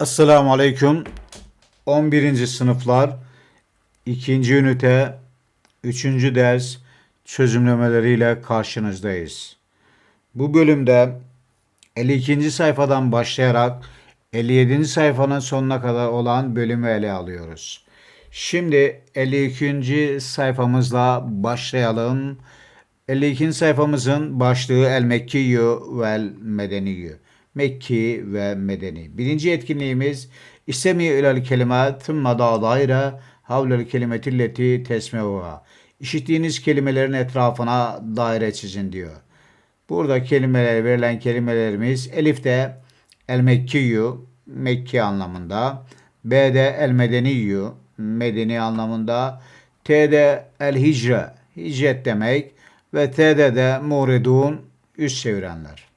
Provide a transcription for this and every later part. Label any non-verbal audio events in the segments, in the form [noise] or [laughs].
Esselamu Aleyküm. 11. sınıflar 2. ünite 3. ders çözümlemeleriyle karşınızdayız. Bu bölümde 52. sayfadan başlayarak 57. sayfanın sonuna kadar olan bölümü ele alıyoruz. Şimdi 52. sayfamızla başlayalım. 52. sayfamızın başlığı El Mekkiyyü vel Medeniyyü. Mekki ve Medeni. Birinci etkinliğimiz İstemi ilal kelimat thumma da daire havlel kelimetilleti tesmevuha. İşittiğiniz kelimelerin etrafına daire çizin diyor. Burada kelimeler verilen kelimelerimiz Elif'te El Mekkiyyü Mekki anlamında. B'de El Medeniyyü Medeni anlamında. T'de El Hicre hicret demek ve T'de de Muridun üst çevirenler.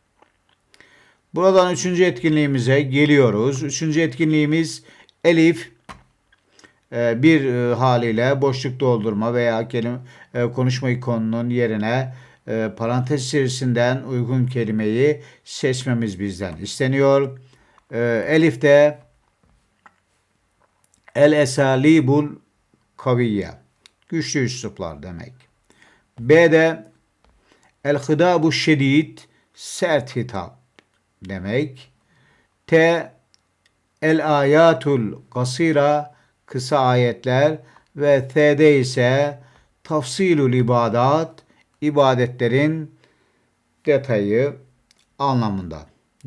Buradan üçüncü etkinliğimize geliyoruz. Üçüncü etkinliğimiz Elif e, bir e, haliyle boşluk doldurma veya kelime, e, konuşma ikonunun yerine parantez içerisinden uygun kelimeyi seçmemiz bizden isteniyor. Elif de el esalibul kaviyye güçlü üsluplar demek. B'de el hıdabu şedid sert hitap demek. T el ayatul kasira kısa ayetler ve T'de ise tafsilul ibadat ibadetlerin detayı anlamında.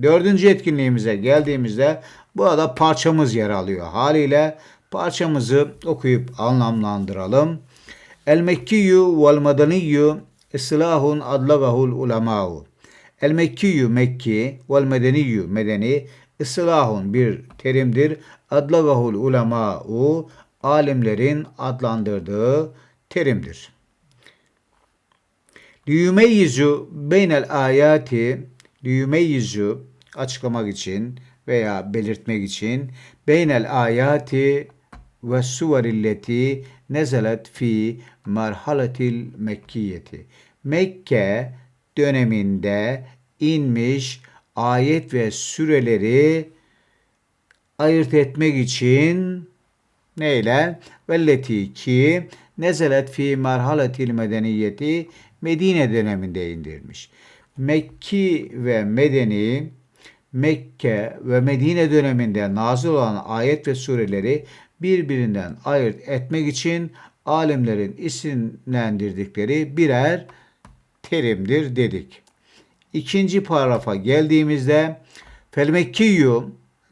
Dördüncü etkinliğimize geldiğimizde burada parçamız yer alıyor. Haliyle parçamızı okuyup anlamlandıralım. El Mekkiyyü vel Medeniyyü İslahun adlagahul ulemâhu. El Mekkiyyü Mekki vel Medeniyyü Medeni ıslahun bir terimdir. Adlagahul ulemâ'u alimlerin adlandırdığı terimdir. Liyumeyyizu beynel ayati liyumeyyizu açıklamak için veya belirtmek için beynel ayati ve suvarilleti nezelet fi merhaletil mekkiyeti. Mekke döneminde inmiş ayet ve süreleri ayırt etmek için neyle? Velleti ki nezelet fi merhaletil medeniyeti Medine döneminde indirmiş. Mekki ve Medeni Mekke ve Medine döneminde nazil olan ayet ve sureleri birbirinden ayırt etmek için alimlerin isimlendirdikleri birer terimdir dedik. İkinci paragrafa geldiğimizde fel Mekkiyyü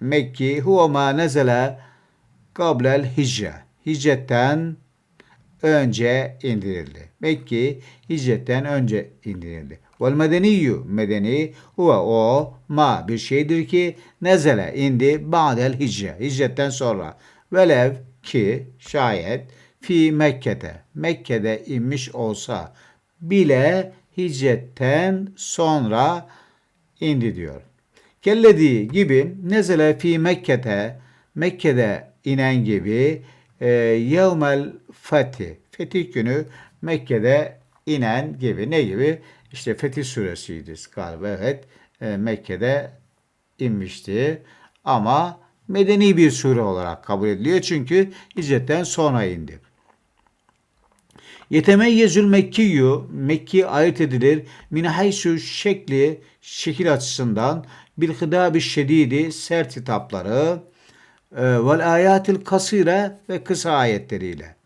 Mekki huve ma nezele kablel hicre. Hicretten önce indirildi. Mekki hicretten önce indirildi. Vel medeniyyü medeni huve o ma bir şeydir ki nezele indi ba'del hicre. Hicretten sonra. Velev ki şayet fi Mekke'de Mekke'de inmiş olsa bile hicretten sonra indi diyor. Kellediği gibi nezele fi Mekke'te Mekke'de inen gibi e, yevmel fethi fetih günü Mekke'de inen gibi ne gibi? İşte Fetih suresiydi galiba evet e, Mekke'de inmişti ama medeni bir sure olarak kabul ediliyor çünkü hicretten sonra indi. Yetemeyyezül Mekkiyyü Mekki ayırt edilir min haysu şekli şekil açısından bil hıdabi şedidi sert hitapları e, vel ayatil kasire ve kısa ayetleriyle.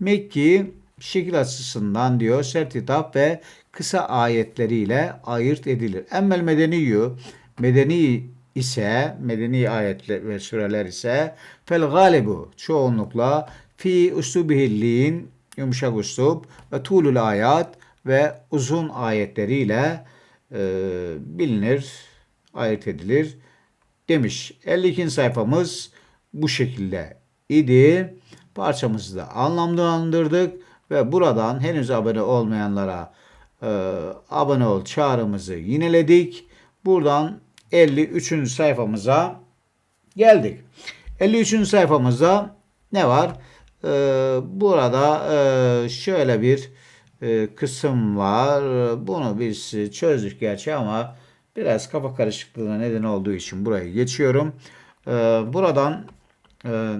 Mekki şekil açısından diyor sert hitap ve kısa ayetleriyle ayırt edilir. Emmel medeniyyü medeni ise medeni ayetler ve süreler ise fel galibu çoğunlukla fi usubihillin yumuşak üslup ve tulul ayat ve uzun ayetleriyle e, bilinir, ayırt edilir demiş. 52. sayfamız bu şekilde idi. Parçamızı da anlamlandırdık ve buradan henüz abone olmayanlara e, abone ol çağrımızı yineledik. Buradan 53. sayfamıza geldik. 53. sayfamızda ne var? Ee, burada e, şöyle bir e, kısım var. Bunu biz çözdük gerçi ama biraz kafa karışıklığına neden olduğu için burayı geçiyorum. Ee, buradan e,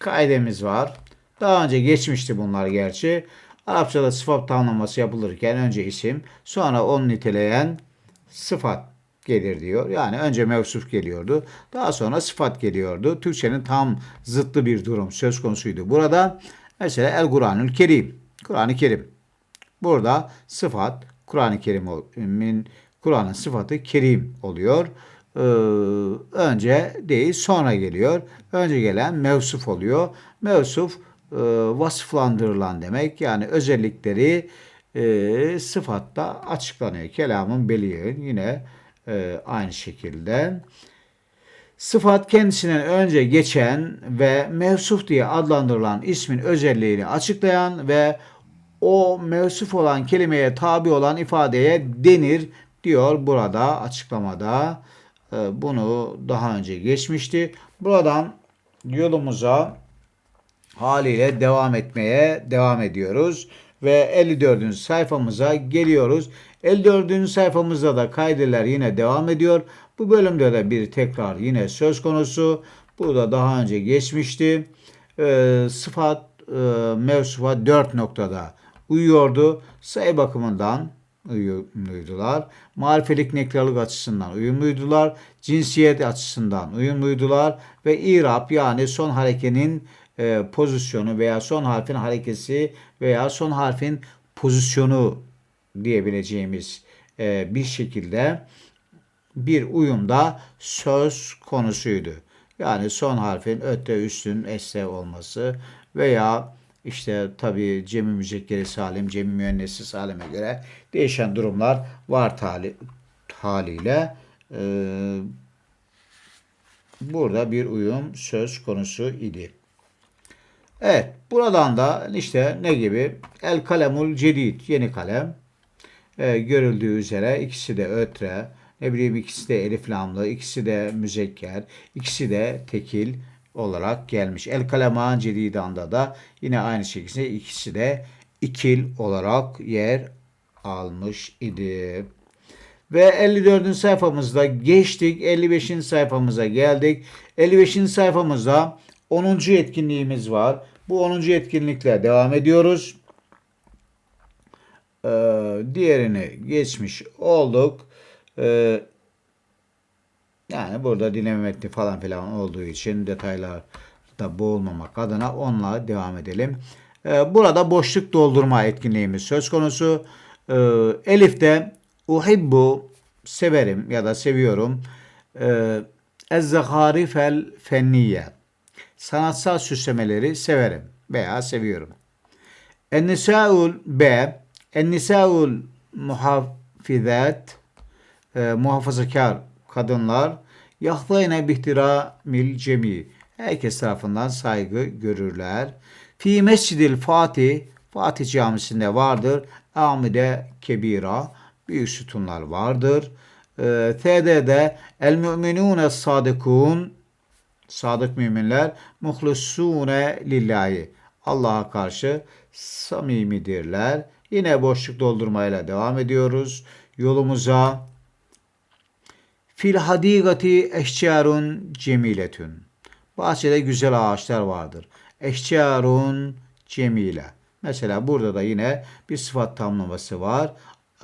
kaidemiz var. Daha önce geçmişti bunlar gerçi. Arapçada sıfat tamlaması yapılırken önce isim, sonra onu niteleyen sıfat gelir diyor. Yani önce mevsuf geliyordu. Daha sonra sıfat geliyordu. Türkçenin tam zıttı bir durum söz konusuydu. Burada mesela El Kur'anül Kerim. Kur'an-ı Kerim. Burada sıfat Kur'an-ı Kerim'in Kur'an'ın sıfatı Kerim oluyor. Ee, önce değil sonra geliyor. Önce gelen mevsuf oluyor. Mevsuf e, vasıflandırılan demek. Yani özellikleri e, sıfatta açıklanıyor. Kelamın beliğin yine e, aynı şekilde. Sıfat kendisinden önce geçen ve mevsuf diye adlandırılan ismin özelliğini açıklayan ve o mevsuf olan kelimeye tabi olan ifadeye denir diyor burada açıklamada. E, bunu daha önce geçmişti. Buradan yolumuza haliyle devam etmeye devam ediyoruz ve 54. sayfamıza geliyoruz. 54. sayfamızda da kaydeler yine devam ediyor. Bu bölümde de bir tekrar yine söz konusu. Bu da daha önce geçmişti. E, sıfat e, mevsufa 4 noktada uyuyordu. Sayı bakımından uyumluydular. Marifelik nekralık açısından uyumluydular. Cinsiyet açısından uyumluydular. Ve İrab yani son harekenin e, pozisyonu veya son harfin harekesi veya son harfin pozisyonu diyebileceğimiz e, bir şekilde bir uyumda söz konusuydu. Yani son harfin ötte üstün esse olması veya işte tabi cemi müzekkeri salim, cemi müennesi salime göre değişen durumlar var tali, haliyle. E, burada bir uyum söz konusu idi. Evet, buradan da işte ne gibi? El kalemul cedid, yeni kalem. Ee, görüldüğü üzere ikisi de ötre, ne bileyim ikisi de elif lamlı, ikisi de müzekker, ikisi de tekil olarak gelmiş. El kaleman cedidanda da yine aynı şekilde ikisi de ikil olarak yer almış idi. Ve 54. sayfamızda geçtik. 55. sayfamıza geldik. 55. sayfamızda 10. etkinliğimiz var. Bu 10. etkinlikle devam ediyoruz. Ee, diğerini geçmiş olduk. Ee, yani burada dinleme metni falan filan olduğu için detaylarda boğulmamak adına onunla devam edelim. Ee, burada boşluk doldurma etkinliğimiz söz konusu. Ee, Elif'te uhibbu severim ya da seviyorum. Ee, Ez-zeharifel fenniye sanatsal süslemeleri severim veya seviyorum. En-nisaul B En-nisaul muhafizat e, muhafazakar kadınlar yahtayne bihtiramil cemi herkes tarafından saygı görürler. Fi mescidil Fatih Fatih Camisi'nde vardır. Amide kebira büyük sütunlar vardır. E, TD'de el müminune sadikun sadık müminler muhlisune lillahi Allah'a karşı samimidirler. Yine boşluk doldurmayla devam ediyoruz. Yolumuza fil hadigati eşcarun cemiletün. Bahçede güzel ağaçlar vardır. Eşcarun cemile. Mesela burada da yine bir sıfat tamlaması var.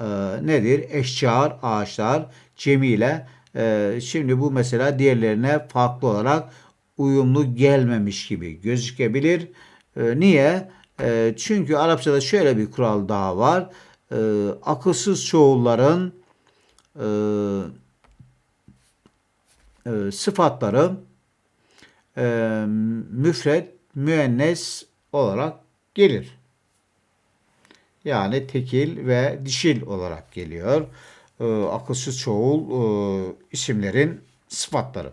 Ee, nedir? Eşcar ağaçlar cemile ee, şimdi bu mesela diğerlerine farklı olarak uyumlu gelmemiş gibi gözükebilir. Ee, niye? Ee, çünkü Arapçada şöyle bir kural daha var. Ee, akılsız çoğulların e, e, sıfatları e, müfred, müennes olarak gelir. Yani tekil ve dişil olarak geliyor e, akılsız çoğul e, isimlerin sıfatları.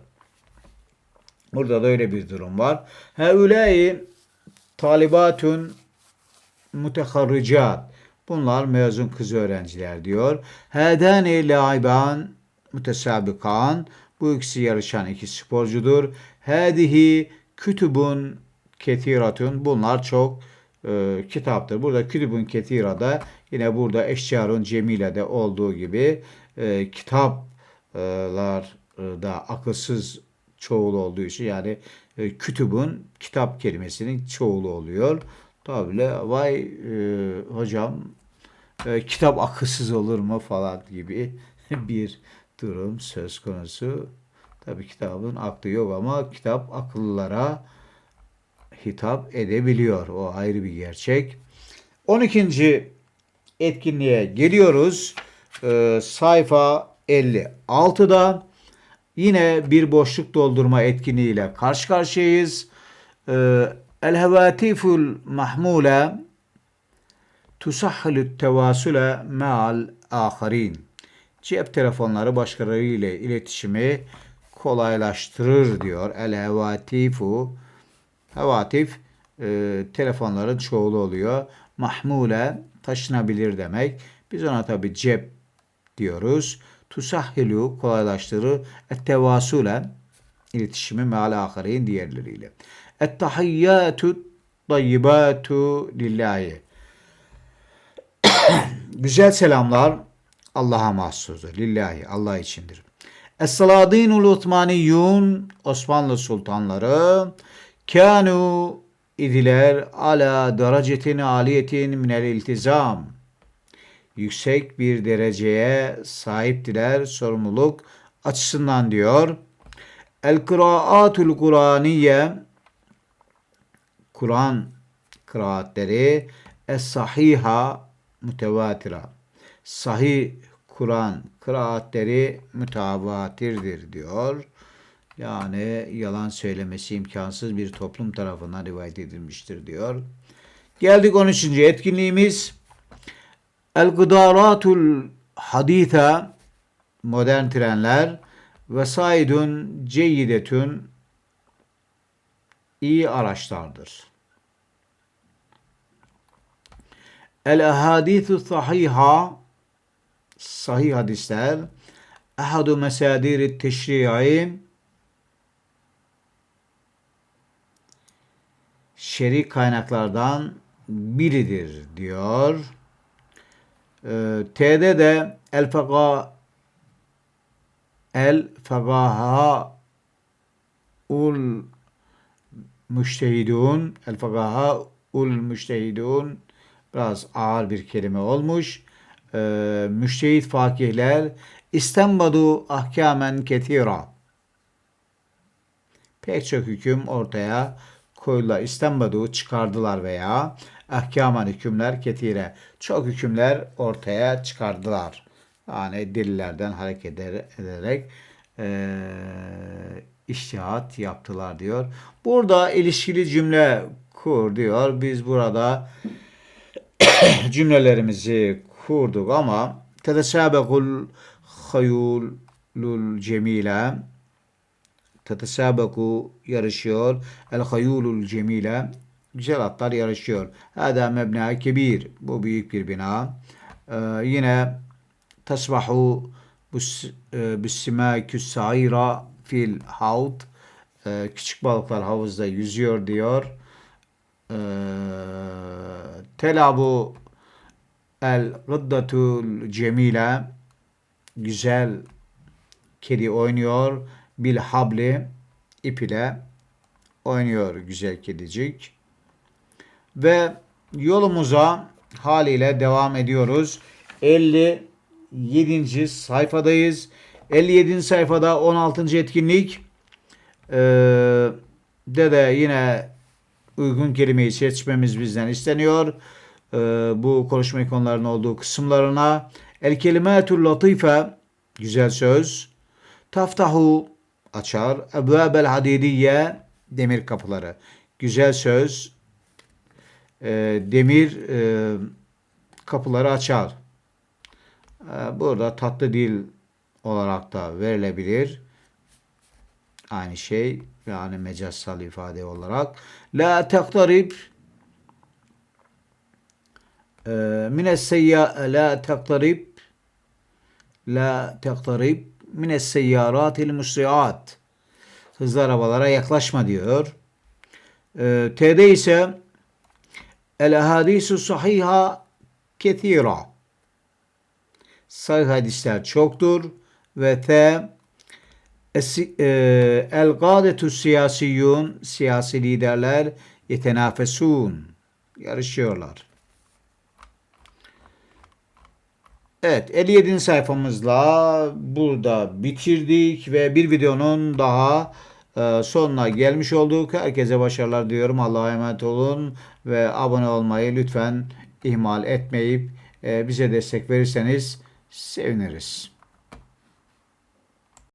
Burada da öyle bir durum var. Heulâi talibatun muteharricat. Bunlar mezun kız öğrenciler diyor. Hedani laiban mütesabikan. Bu ikisi yarışan iki sporcudur. Hedihi kütübün ketiratun. Bunlar çok e, kitaptır. Burada kütübün ketirada Yine burada Eşşarun Cemile'de olduğu gibi e, kitaplar da akılsız çoğulu olduğu için yani e, kütübün kitap kelimesinin çoğulu oluyor. Tabi vay e, hocam e, kitap akılsız olur mu falan gibi [laughs] bir durum söz konusu. Tabi kitabın aklı yok ama kitap akıllılara hitap edebiliyor. O ayrı bir gerçek. 12. etkinliğe geliyoruz. Ee, sayfa 56'da yine bir boşluk doldurma etkinliğiyle karşı karşıyayız. Ee, El hevatiful mahmule tusahhilü tevasüle me'al aharin. Cep telefonları başkalarıyla iletişimi kolaylaştırır diyor. El hevatifu hevatif e, telefonların çoğulu oluyor. Mahmule taşınabilir demek. Biz ona tabi cep diyoruz. Tusahhilu kolaylaştırır. Ettevasule iletişimi meal ahirin diğerleriyle. Ettahiyyatu tayyibatu lillahi. [coughs] Güzel selamlar Allah'a mahsustur. Lillahi Allah içindir. Es-Saladinul Osmaniyun Osmanlı sultanları kanu idiler ala derecetin aliyetin minel iltizam. Yüksek bir dereceye sahiptiler sorumluluk açısından diyor. El kıraatul Kur'aniye Kur'an kıraatleri es sahiha mütevatira. Sahih Kur'an kıraatleri mütevatirdir diyor. Yani yalan söylemesi imkansız bir toplum tarafından rivayet edilmiştir diyor. Geldik 13. etkinliğimiz. El gıdaratul haditha modern trenler ve saidun ceyyidetün iyi araçlardır. El ahadithu sahiha sahih hadisler ahadu mesadir teşri'i şer'i kaynaklardan biridir diyor. Ee, T'de de el fega el fegaha ul müştehidun el fegaha ul müştehidun biraz ağır bir kelime olmuş. Ee, müştehit fakihler İstanbul'u ahkamen ketira pek çok hüküm ortaya koydular. İstenmediği çıkardılar veya ahkaman hükümler ketire. Çok hükümler ortaya çıkardılar. Yani dillerden hareket ederek e, iştihat yaptılar diyor. Burada ilişkili cümle kur diyor. Biz burada [coughs] cümlelerimizi kurduk ama tetesabekul hayulul cemile tetesabeku yarışıyor. El hayulul cemile güzel atlar yarışıyor. Hada mebna kebir. Bu büyük bir bina. Ee, yine tasbahu bissimakü saira fil havd. Ee, küçük balıklar havuzda yüzüyor diyor. Ee, telabu el gıddatul cemile güzel kedi oynuyor bil habli ip ile oynuyor güzel kedicik. Ve yolumuza haliyle devam ediyoruz. 57. sayfadayız. 57. sayfada 16. etkinlik ee, de de yine uygun kelimeyi seçmemiz bizden isteniyor. Ee, bu konuşma konularının olduğu kısımlarına el kelimetul latife güzel söz taftahu açar. Ebvâbel hadidiye demir kapıları. Güzel söz e, demir e, kapıları açar. E, burada tatlı dil olarak da verilebilir. Aynı şey yani mecassal ifade olarak. La tektarib e, mines seyya la tektarib la tektarib mines seyyaratil musriat. Hızlı arabalara yaklaşma diyor. Ee, T'de ise el hadisu sahiha kethira. Sahih hadisler çoktur ve T Es- e, El gadetu siyasiyun siyasi liderler yetenafesun yarışıyorlar. Evet 57. sayfamızla burada bitirdik ve bir videonun daha e, sonuna gelmiş olduk. Herkese başarılar diyorum. Allah'a emanet olun ve abone olmayı lütfen ihmal etmeyip e, bize destek verirseniz seviniriz.